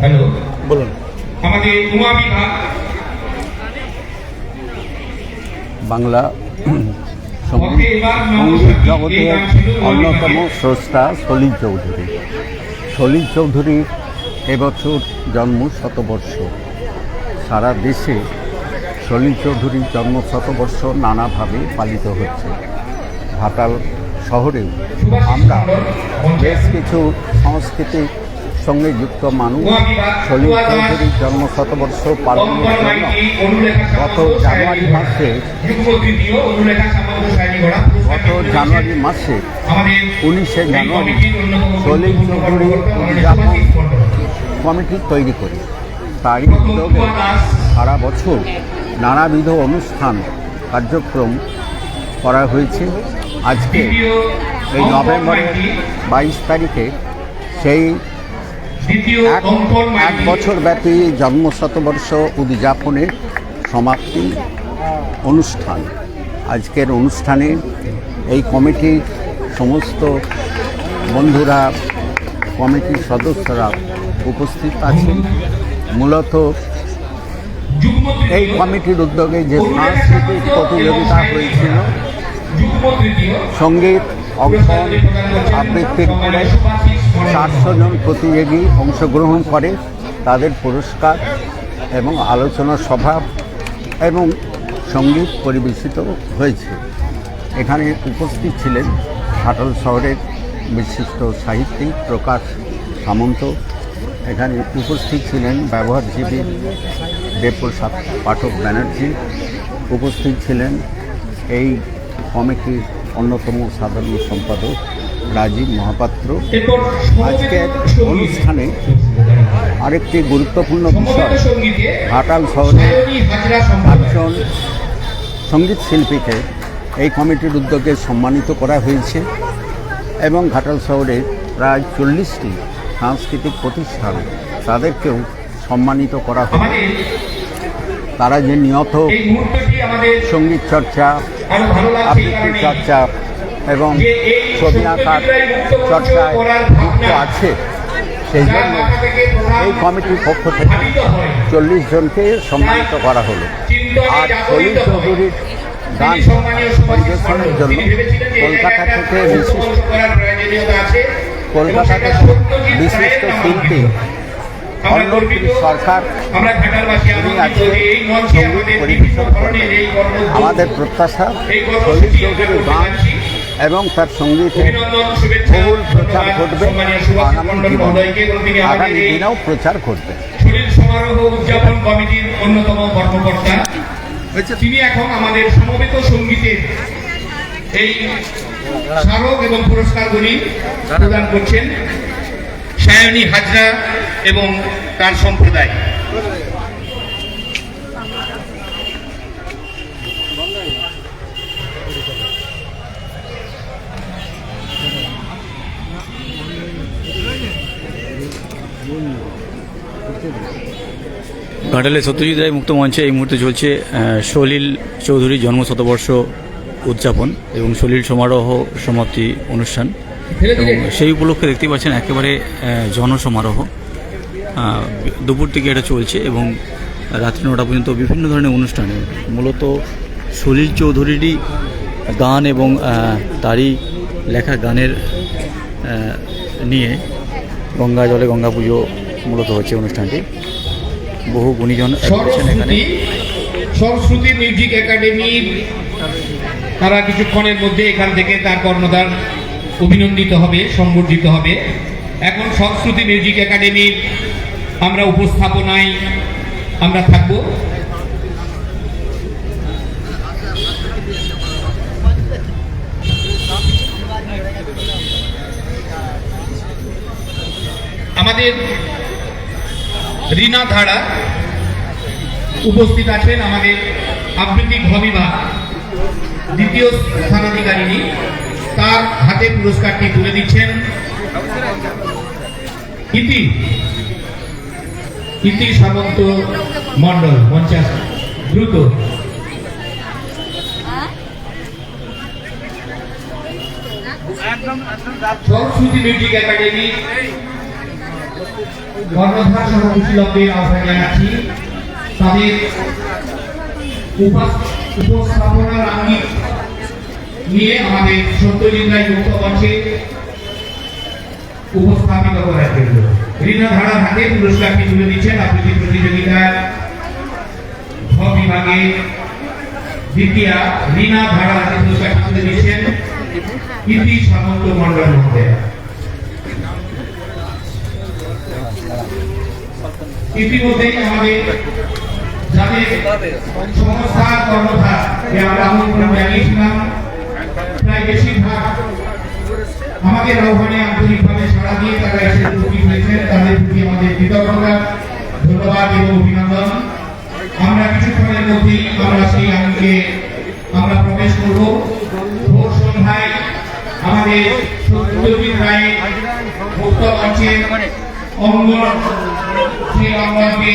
Hello বলুন। আমাদের উমা বিভাগ বাংলা সংগীত জগতের অন্যতম স্রষ্টা সলিল চৌধুরী। সলিল চৌধুরীর এবছর জন্ম শতবর্ষ। সারা দেশে সলিল চৌধুরীর জন্ম শতবর্ষ নানাভাবে পালিত হচ্ছে। ঘাটাল শহরেও আমরা বেশ কিছু সাংস্কৃতিক সঙ্গে যুক্ত মানুষ সলিল চৌধুরীর জন্ম শতবর্ষ পালনের জন্য গত জানুয়ারি মাসে গত জানুয়ারি মাসে উনিশে জানুয়ারি অন্যতম চৌধুরী উদযাপন কমিটি তৈরি করি তারই উদ্যোগে সারা বছর নানাবিধ অনুষ্ঠান, কার্যক্রম করা হয়েছে। আজকে এই নভেম্বরের বাইশ তারিখে সেই এক বছর ব্যাপী জন্ম শতবর্ষ উদযাপনের সমাপ্তি অনুষ্ঠান। আজকের অনুষ্ঠানে এই কমিটির সমস্ত বন্ধুরা কমিটির সদস্যরা উপস্থিত আছেন। মূলত এই কমিটির উদ্যোগে যে সাংস্কৃতিক প্রতিযোগিতা হয়েছিল সংগীত প্রদান আবৃত্তির চারশো জন প্রতিযোগী অংশগ্রহণ করে তাদের পুরস্কার এবং আলোচনা সভা এবং সংগীত পরিবেশিত হয়েছে। এখানে উপস্থিত ছিলেন ঘাটল শহরের বিশিষ্ট সাহিত্যিক প্রকাশ সামন্ত। এখানে উপস্থিত ছিলেন ব্যবহারজীবী দেবপ্রসাদ পাঠক ব্যানার্জি। উপস্থিত ছিলেন এই কমিটির অন্যতম সাধারণ সম্পাদক রাজীব মহাপাত্র আজকে। অনুষ্ঠানে আরেকটি গুরুত্বপূর্ণ বিষয় ঘাটাল শহরে একজন সংগীত শিল্পীকে এই কমিটির উদ্যোগে সম্মানিত করা হয়েছে এবং ঘাটাল শহরে প্রায় চল্লিশটি সাংস্কৃতিক প্রতিষ্ঠান তাদেরকেও সম্মানিত করা আমাদের তারা যে নিয়ত সংগীত চর্চা আবৃত্তি চর্চা এবং ছবি আঁকার চর্চায় যুক্ত আছে। সেই জন্য এই কমিটির পক্ষ থেকে চল্লিশ জনকে সম্মানিত করা হলো। আর সলিল চৌধুরীর গান পরিবেশনের জন্য কলকাতা থেকে বিশিষ্ট কলকাতা থেকে বিশিষ্ট শিল্পী সরকার আমাদের প্রত্যাশা কর্মসূচি চৌধুরীর গান এবং তার সঙ্গীতে বহুল প্রচার ঘটবে আগামী দিনেও। প্রচার ঘটবে। সমারোহ উদযাপন কমিটির অন্যতম কর্মকর্তা। তিনি এখন আমাদের সমবেত সঙ্গীতের এই স্মারক এবং পুরস্কারগুলি প্রদান করছেন। সায়নী হাজরা এবং তার সম্প্রদায়। ঘাটালে সত্যজিৎ রায় মুক্ত মঞ্চে এই মুহূর্তে চলছে সলিল চৌধুরীর জন্ম শতবর্ষ উদযাপন এবং সলিল সমারোহ সমাপ্তি অনুষ্ঠান। এবং সেই উপলক্ষে দেখতে পাচ্ছেন একেবারে জনসমারোহ। দুপুর থেকে এটা চলছে এবং রাত্রি নটা পর্যন্ত বিভিন্ন ধরনের অনুষ্ঠানে মূলত সলিল চৌধুরীরই গান এবং তারই লেখা গানের নিয়ে গঙ্গা জলে গঙ্গা পুজো মূলত হচ্ছে অনুষ্ঠানটি। বহু গুণীজন এখানে সরস্বতী মিউজিক একাডেমির তারা কিছুক্ষণের মধ্যে এখান থেকে তার কর্ণধার অভিনন্দিত হবে সংবর্ধিত হবে। এখন সরস্বতী মিউজিক একাডেমির আমরা উপস্থাপনায় আমরা থাকব। আমাদের রিনা ধারা উপস্থিত আছেন আমাদের আবৃত্তি ঘবিভাগ দ্বিতীয় স্থানাধিকারিণী। তার হাতে পুরস্কারটি তুলে দিচ্ছেন। ইতি ইতি সামন্ত মন্ডল মঞ্চাস দ্রুত। সংস্কৃতি মিউজিক একাডেমি কর্ণধার সহ কুশীলকদের আহ্বান জানাচ্ছি। তাদের উপস্থাপনার আঙ্গিক নিয়ে আমাদের সত্যজিৎ রায় মুক্ত উপস্থাপিত করার জন্য। ঋণা ধারার হাতে পুরস্কারটি তুলে দিচ্ছেন আবৃত্তি প্রতিযোগিতার ভ বিভাগে। দ্বিতীয় রিনা ধারা হাতে পুরস্কারটি তুলে দিচ্ছেন ইতি সামন্ত মন্ডল মহোদয়। ইতিমধ্যেই আমাদের যাদের সংস্থা কর্মধার আমরা জানিয়েছিলাম। প্রায় বেশিরভাগ আমাদের আহ্বানে আন্তরিকভাবে সাড়া দিয়ে তারা এসে উপস্থিত হয়েছেন। তাদের প্রতি আমাদের কৃতজ্ঞতা, ধন্যবাদ এবং অভিনন্দন। আমরা কিছুক্ষণের মধ্যেই আমরা সেই আইনকে আমরা প্রবেশ করব। ভোর সন্ধ্যায় আমাদের সত্যজিৎ রায় মুক্ত মঞ্চের অঙ্গন সেই অঙ্গনকে